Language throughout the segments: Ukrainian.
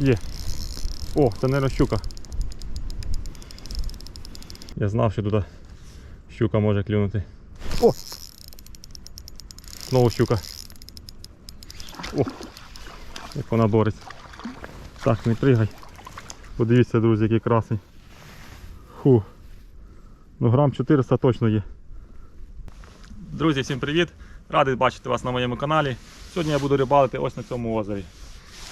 Є. О, це не щука. Я знав, що туди щука може клюнути. О! Знову щука. О! Як вона бореться. Так, не пригай. Подивіться, друзі, який красний. Фу. Ну грам 400 точно є. Друзі, всім привіт! Радий бачити вас на моєму каналі. Сьогодні я буду рибалити ось на цьому озері.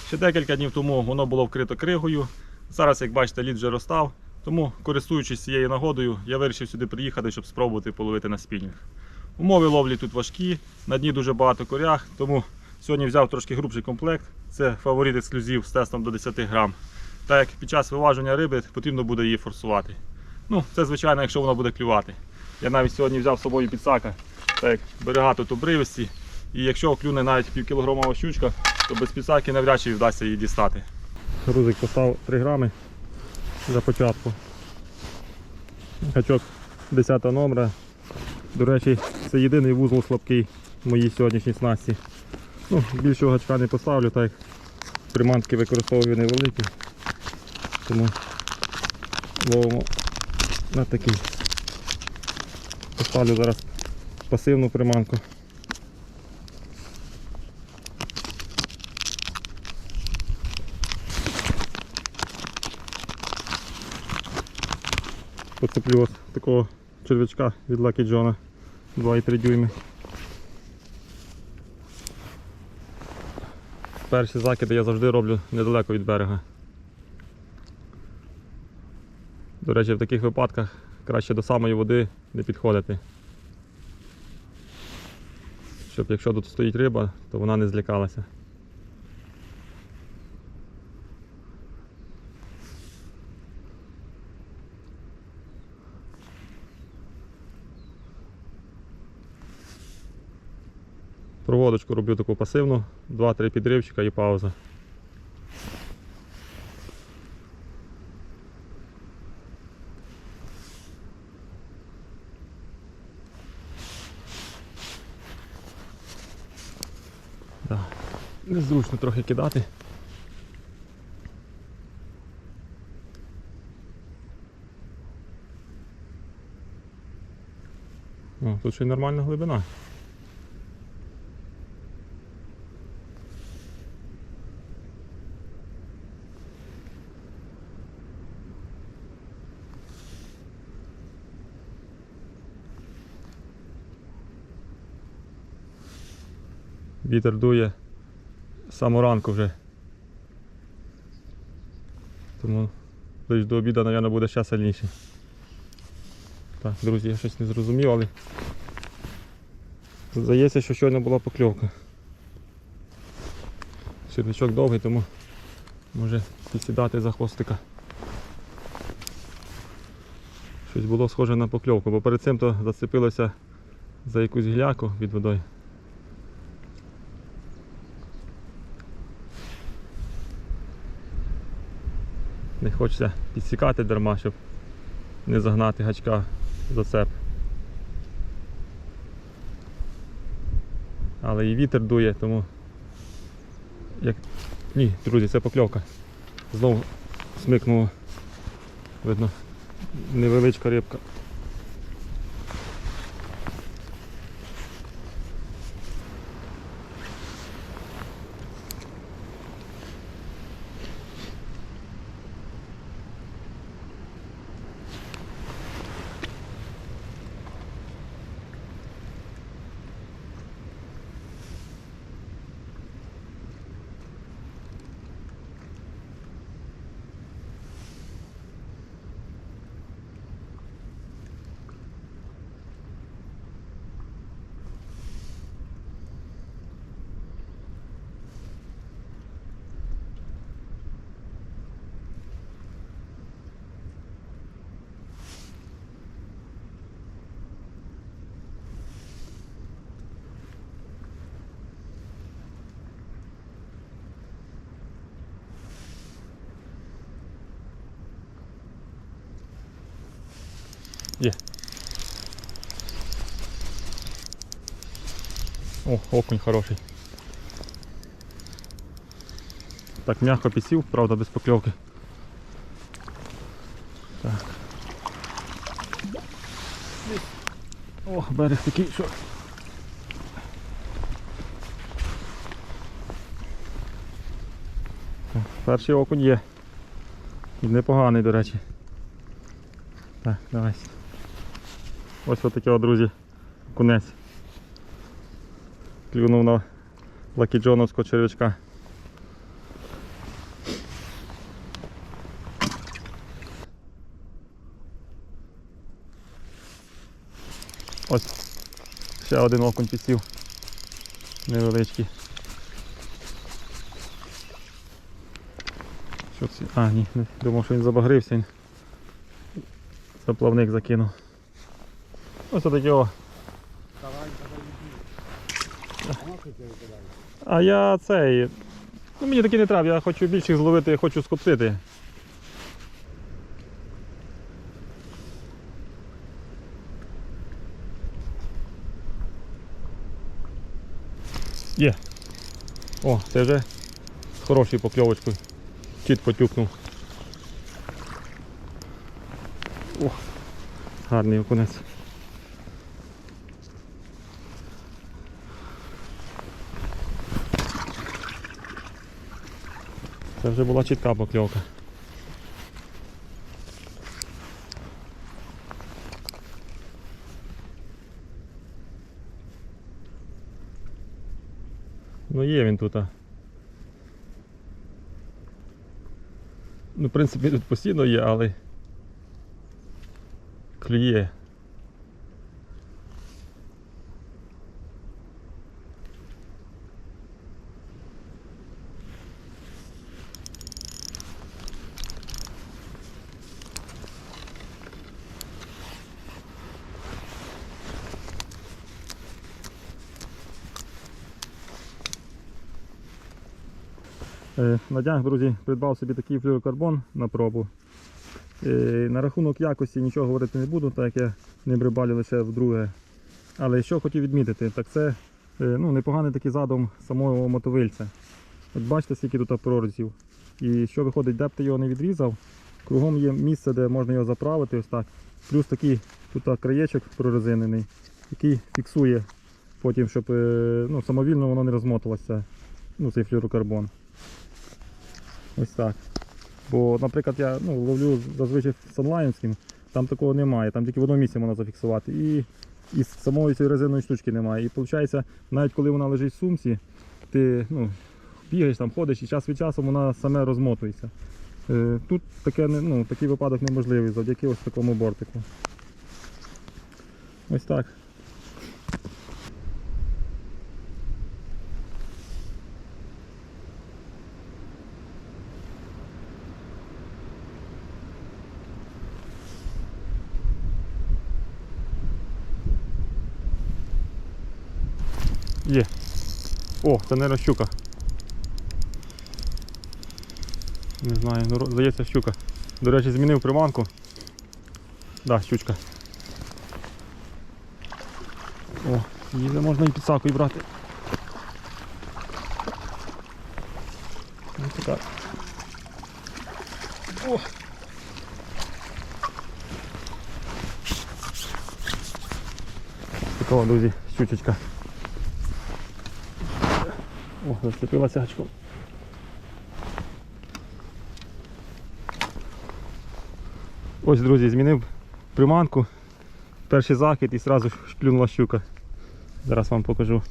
Ще декілька днів тому воно було вкрито кригою. Зараз, як бачите, лід вже розстав. Тому, користуючись цією нагодою, я вирішив сюди приїхати, щоб спробувати половити на спінінг. Умови ловлі тут важкі, на дні дуже багато корях, тому сьогодні взяв трошки грубший комплект. Це фаворит ексклюзив з тестом до 10 грам. Так як під час виваження риби потрібно буде її форсувати. Ну, це звичайно, якщо вона буде клювати. Я навіть сьогодні взяв з собою підсака, так як берега тут обривисті. І якщо клюне навіть півкілограмова щучка, то без підсаки навряд чи вдасться її дістати. Грузик поставив 3 грами за початку. Гачок 10 номера. До речі, це єдиний вузол слабкий в моїй сьогоднішній снасті. Ну, більшого гачка не поставлю, так як приманки використовую невеликі. Тому ловимо на такий. Поставлю зараз пасивну приманку. Поцеплю ось такого червячка від Lucky John 2,3 дюйми. Перші закиди я завжди роблю недалеко від берега. До речі, в таких випадках краще до самої води не підходити. Щоб якщо тут стоїть риба, то вона не злякалася. Проводочку роблю таку пасивну, 2-3 підривчика і пауза. Незручно трохи кидати. О, тут ще й нормальна глибина. Вітер дує з самого ранку вже. Тому десь до обіду, мабуть, буде ще сильніше. Так, друзі, я щось не зрозумів, але здається, що щойно була покльовка. Червячок довгий, тому може підсідати за хвостика. Щось було схоже на покльовку, бо перед цим то зацепилося за якусь гіляку від водою. Не хочеться підсікати дарма, щоб не загнати гачка в зацеп. Але і вітер дує, тому як... Ні, друзі, це покльовка. Знову смикнуло. Видно, невеличка рибка. Є. О, окунь хороший. Так, м'яко підсів, правда, без покльовки. Так. О, берег такий, що. Перший окунь є. І непоганий, до речі. Так, давай. Ось отаке, от, друзі, кунець. Клюнув на лакіджоновського червячка. Ось ще один окунь підсів. Невеличкий. Що це? А, ні, думав, що він забагрився, заплавник закинув. Ось отакі о. Давай, давай, іди. А я цей. Ну мені такі не треба, я хочу більших зловити, хочу скоптити. Є. О, це вже з хорошою покльовочкою. Чітко тюкнув. О, гарний окунець. Це вже була чітка покльовка. Ну є він тут. Ну, в принципі, тут постійно є, але клює. На днях, друзі, придбав собі такий флюрокарбон на пробу. Е, На рахунок якості нічого говорити не буду, так як я ним рибалю лише вдруге. Але що хотів відмітити, так це е, ну, непоганий такий задум самого мотовильця. От бачите, скільки тут прорізів. І що виходить, де б ти його не відрізав, кругом є місце, де можна його заправити. ось так. Плюс такий тут краєчок прорезинений, який фіксує потім, щоб е, ну, самовільно воно не розмоталося, ну, цей флюрокарбон. Ось так. Бо, наприклад, я ну, ловлю зазвичай санлайнським, там такого немає, там тільки в одному місці можна зафіксувати. І, і самої цієї резинової штучки немає. І виходить, навіть коли вона лежить в сумці, ти ну, бігаєш там, ходиш і час від часу вона саме розмотується. Е, тут таке, ну, такий випадок неможливий завдяки ось такому бортику. Ось так. Є. О, це не щука. Не знаю, ну, здається щука. До речі, змінив приманку. Да, щучка. О, її можна і під сакою брати. Ось така. О! Такого, друзі, щучечка. Зацепилася гачком. Ось, друзі, змінив приманку. Перший закид і одразу клюнула щука. Зараз вам покажу.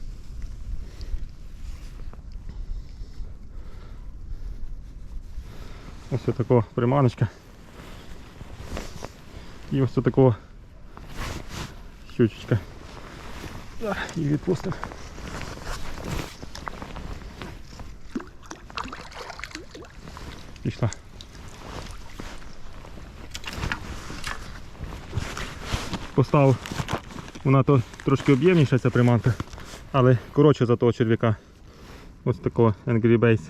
Ось така приманочка. І ось такого щучечка. І відпустимо. Пішла. Поставив. Вона то трошки об'ємніша ця приманка, але коротше за того черв'яка. Ось такого Angry Base.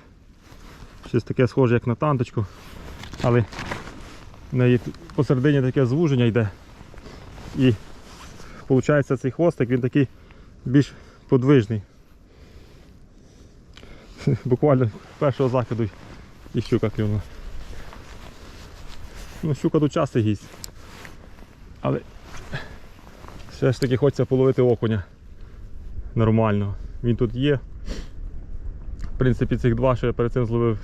Щось таке схоже, як на танточку, але в неї посередині таке звуження йде. І виходить цей хвостик він такий більш подвижний. Буквально першого закиду І щука клюнула. Ну, щука тут часто гість. Але все ж таки хочеться половити окуня нормального. Він тут є. В принципі, цих два, що я перед цим зловив,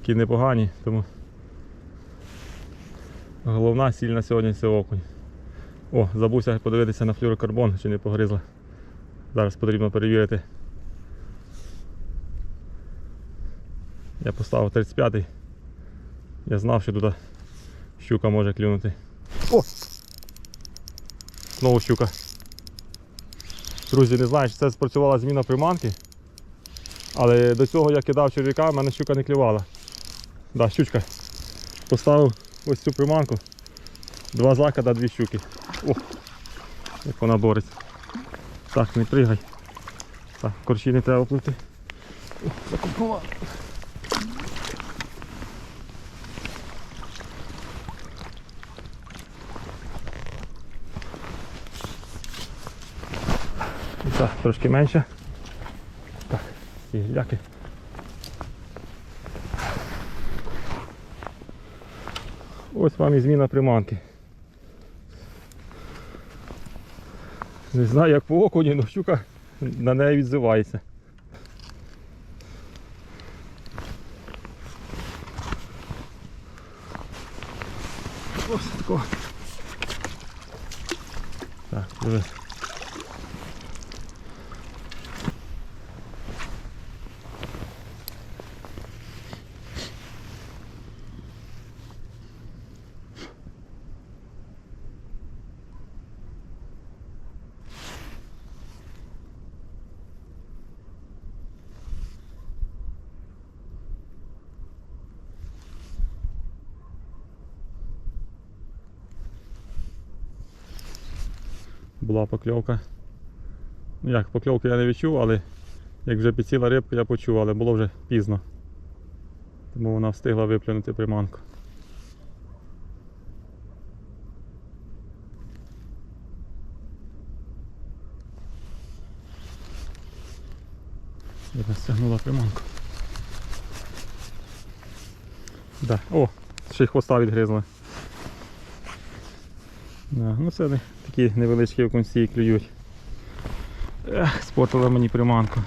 такі непогані, тому головна ціль на сьогодні це окунь. О, забувся подивитися на флюрокарбон, чи не погризла. Зараз потрібно перевірити. Я поставив 35-й. Я знав, що тут щука може клюнути. О! Знову щука. Друзі, не знаю, чи це спрацювала зміна приманки. Але до цього я кидав черв'яка, в мене щука не клювала. Да, щучка. Поставив ось цю приманку. Два закида, дві щуки. О, як вона бореться. Так, не пригай. Так, корчі не треба плити. О, Так, трошки менше. Так, і гляки. Ось вам і зміна приманки. Не знаю як по окуні, але щука на неї відзивається. Ось тако. Так, диви. Була покльовка. Ну як, покльовки я не відчув, але як вже підсіла рибка, я почув, але було вже пізно. Тому вона встигла виплюнути приманку. Видно, стягнула приманку. Да. О, ще й хвоста відгризла. Ну це такі невеличкі окунці клюють. Ех, спортила мені приманку.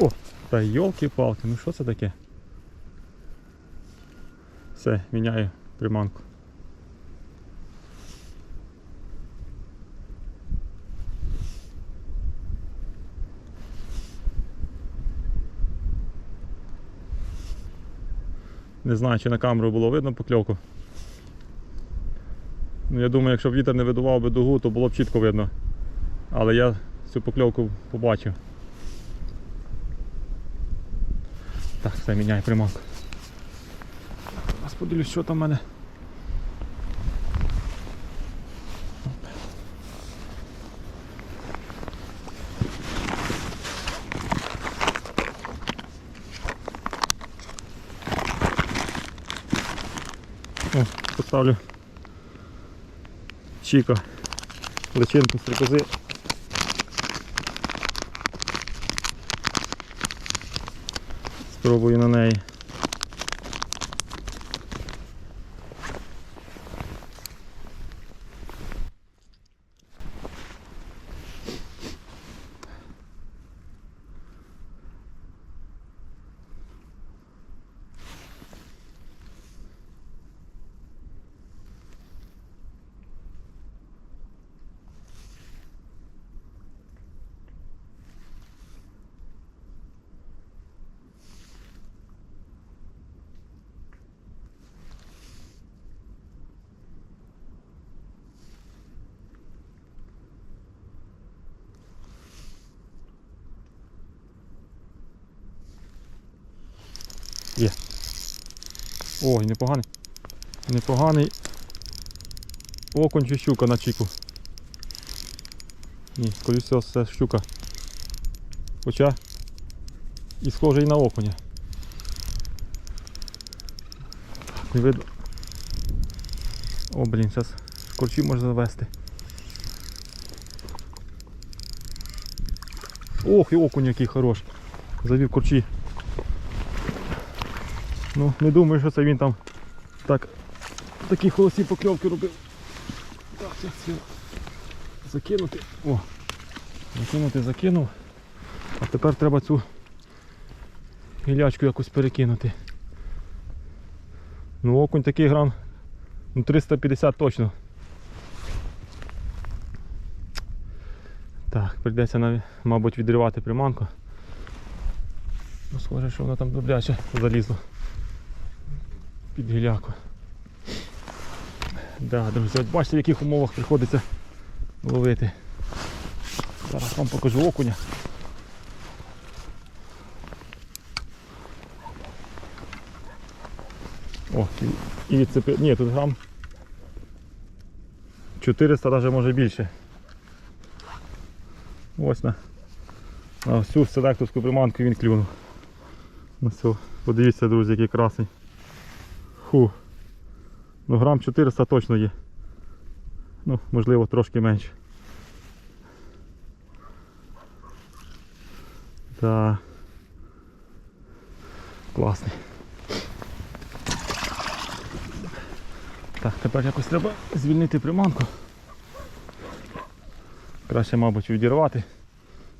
О, та йолки-палки, ну що це таке? Все, міняю приманку. Не знаю, чи на камеру було видно покльовку. Ну, я думаю, якщо б вітер не видував би дугу, то було б чітко видно. Але я цю покльовку побачив. Так, все, міняй приманку. Зараз подивлюсь, що там в мене. О, поставлю Чіка. Личинку стрикози. Спробую на неї. Ой, непоганий. Непоганий. Окунь чи щука на чіку. Ні, всього, це щука. Хоча і схожий на окуня. Не видно. О, блін, зараз корчі можна завести. Ох, і окунь який хороший. Завів корчі. Ну, не думаю, що це він там так такі холості покльовки робив. Так, зараз його закинути. О! Закинути, закинув. А тепер треба цю гілячку якось перекинути. Ну окунь такий грам. Ну 350 точно. Так, прийдеться мабуть, відривати приманку. Ну, схоже, що воно там добряче залізло під гіляку. Да, друзі, от бачите, в яких умовах приходиться ловити. Зараз вам покажу окуня. О, і, і відцепи... Ні, тут грам 400 навіть може більше. Ось на, на ось цю селекторську приманку він клюнув. Ну все, подивіться, друзі, який красний. Фу. Ну грам 400 точно є. Ну, можливо, трошки менше. Так. Класний. Так, тепер якось треба звільнити приманку. Краще, мабуть, відірвати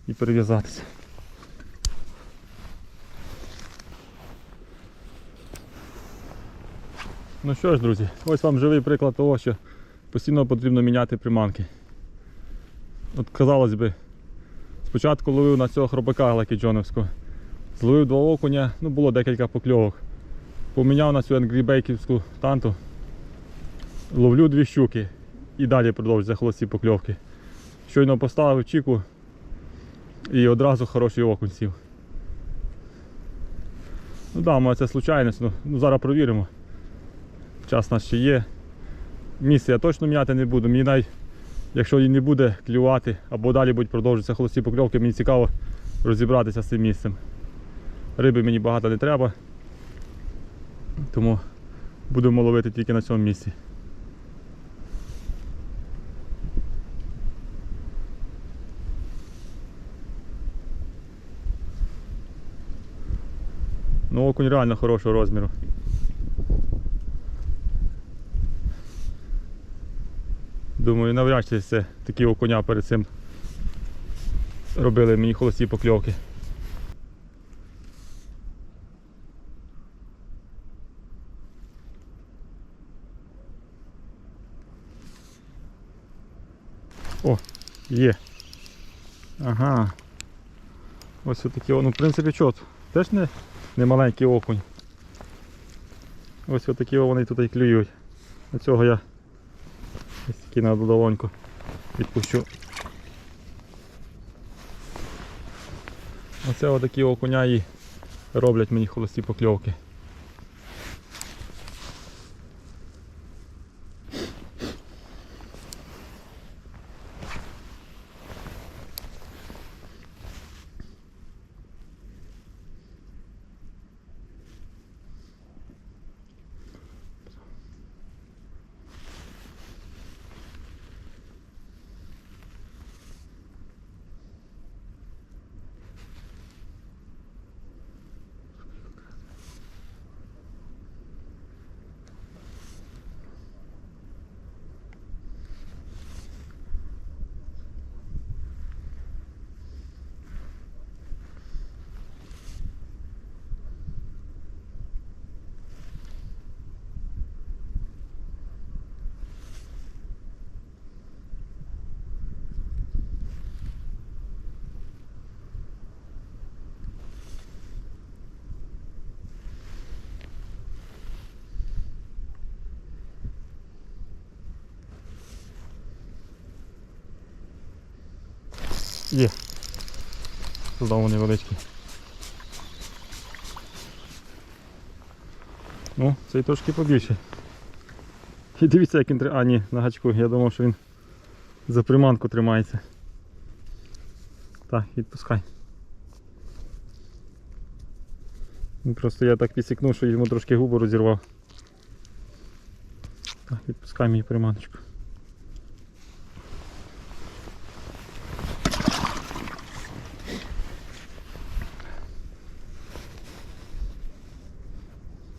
і перев'язатися. Ну що ж, друзі, ось вам живий приклад того, що постійно потрібно міняти приманки. От казалось би, спочатку ловив на цього хробака лакіджоновського. Зловив два окуня, ну було декілька покльовок. Поміняв на цю енгрібейківську танту. Ловлю дві щуки і далі продовжуються холості покльовки. Щойно поставив чіку і одразу хороший окунь сів. Ну да, це случайність, ну, ну зараз провіримо. Час нас ще є. Місце я точно міняти не буду. Мені навіть, якщо її не буде клювати або далі будуть продовжуватися холості покльовки, мені цікаво розібратися з цим місцем. Риби мені багато не треба. Тому будемо ловити тільки на цьому місці. Ну окунь реально хорошого розміру. Думаю, навряд чи це такі окуня перед цим робили мені холості покльовки. О, є. Ага. Ось отакі, ну в принципі чот. Теж не, не маленький окунь. Ось отакі вони тут і клюють. До цього я такі долоньку відпущу. Оце отакі окуня і роблять мені холості покльовки. Є. Знову невеличкий. Ну, цей трошки побільше. І дивіться, як він тримає. А, ні, на гачку. Я думав, що він за приманку тримається. Так, відпускай. Просто я так підсікнув, що йому трошки губу розірвав. Так, відпускай мені приманочку.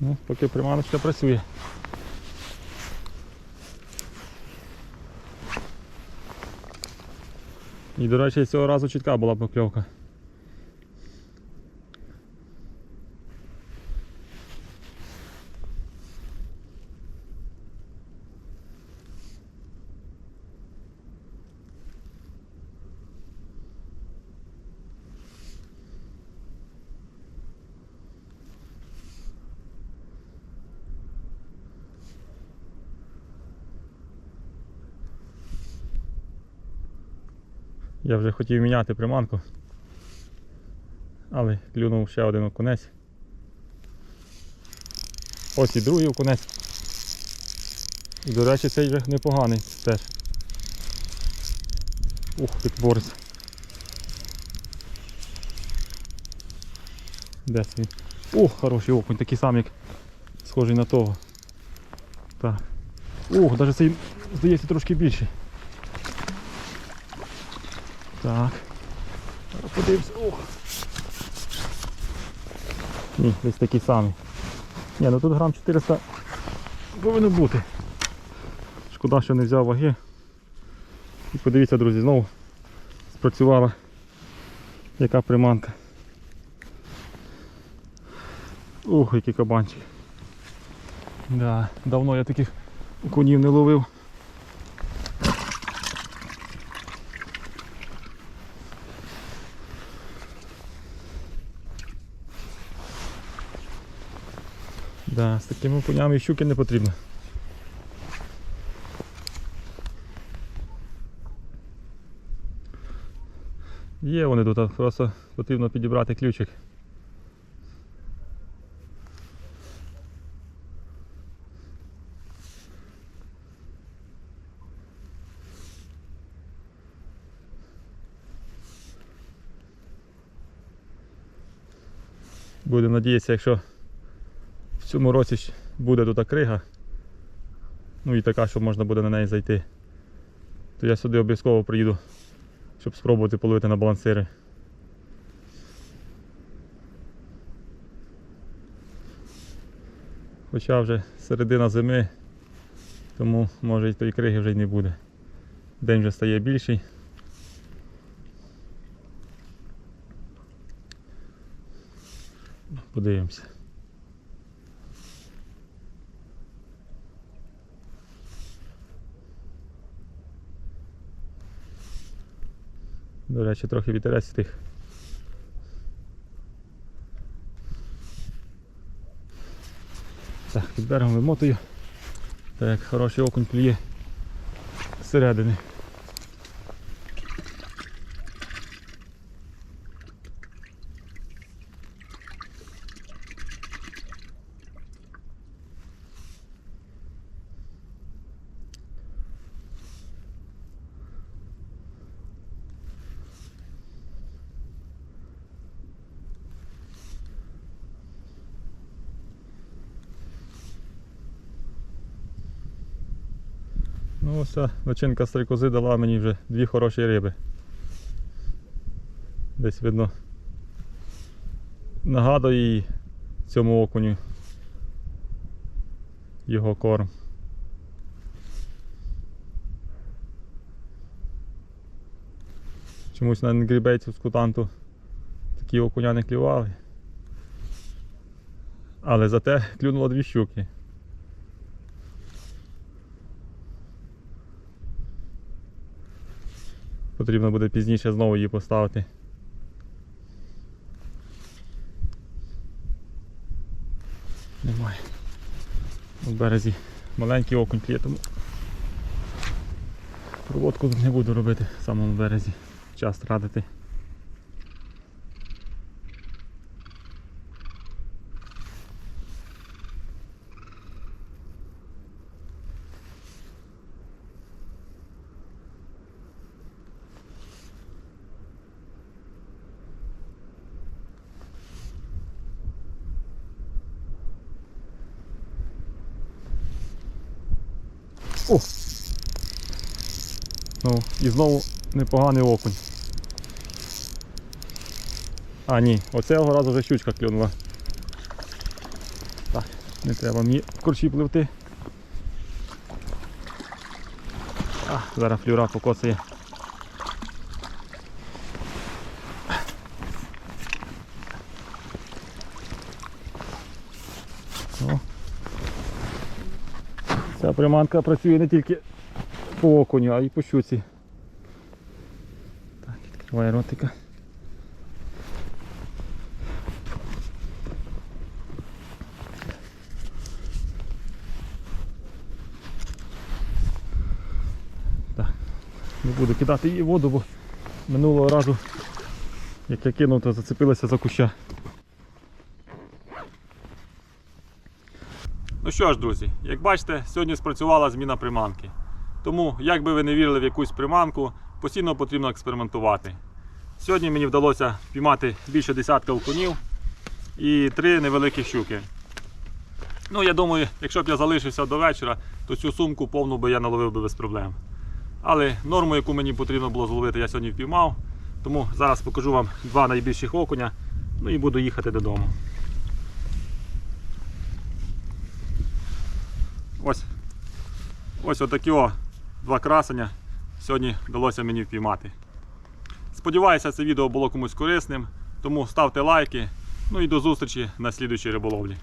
Ну, поки приманочка працює. І, до речі, цього разу чітка була покльовка. Я вже хотів міняти приманку. Але клюнув ще один окунець. Ось і другий окунець. І, до речі, цей вже непоганий теж. Ух, ти борець. Де він? Ух, хороший окунь, такий самий, як схожий на того. Так. Ух, навіть цей здається трошки більший. Так. Подивимось. Ох. Ні, десь такий самий. Ні, ну тут грам 400 повинно бути. Шкода, що не взяв ваги. І подивіться, друзі, знову спрацювала яка приманка. Ух, який кабанчик. Да, давно я таких окунів не ловив. Да, з такими конями і щуки не потрібно. Є вони тут, просто потрібно підібрати ключик. Будемо надіятися, якщо в цьому році буде тут крига, ну і така, що можна буде на неї зайти, то я сюди обов'язково приїду, щоб спробувати половити на балансири. Хоча вже середина зими, тому може і тої криги вже й не буде. День вже стає більший. Подивимося. До речі, трохи вітерець стих. Так, під берегом вимотую. Так, хороший окунь клює зсередини. Ну ось ця начинка стрикози дала мені вже дві хороші риби. Десь видно. Нагадує їй цьому окуню його корм. Чомусь на інгрібейцю з кутанту такі окуня не клювали. Але зате клюнуло дві щуки. Потрібно буде пізніше знову її поставити. Немає. У березі маленький окунь кліє, тому проводку не буду робити в самому березі. Час тратити. О! Ну, і знову непоганий окунь. А, ні, оцього разу вже щучка клюнула. Так, не треба мені корчі пливти. А, зараз флюра покоцає. Ця приманка працює не тільки по окуню, а й по щуці. Так, відкриває ротика. Так. Не буду кидати її воду, бо минулого разу, як я кинув, то зацепилася за куща. Ну що ж, друзі, як бачите, сьогодні спрацювала зміна приманки. Тому, як би ви не вірили в якусь приманку, постійно потрібно експериментувати. Сьогодні мені вдалося впіймати більше десятка окунів і три невеликі щуки. Ну, я думаю, якщо б я залишився до вечора, то цю сумку повну би я наловив би без проблем. Але норму, яку мені потрібно було зловити, я сьогодні впіймав. Тому зараз покажу вам два найбільших окуня, ну і буду їхати додому. Ось. Ось отакі о два красення сьогодні вдалося мені впіймати. Сподіваюся, це відео було комусь корисним, тому ставте лайки. Ну і до зустрічі на слідуючій риболовлі.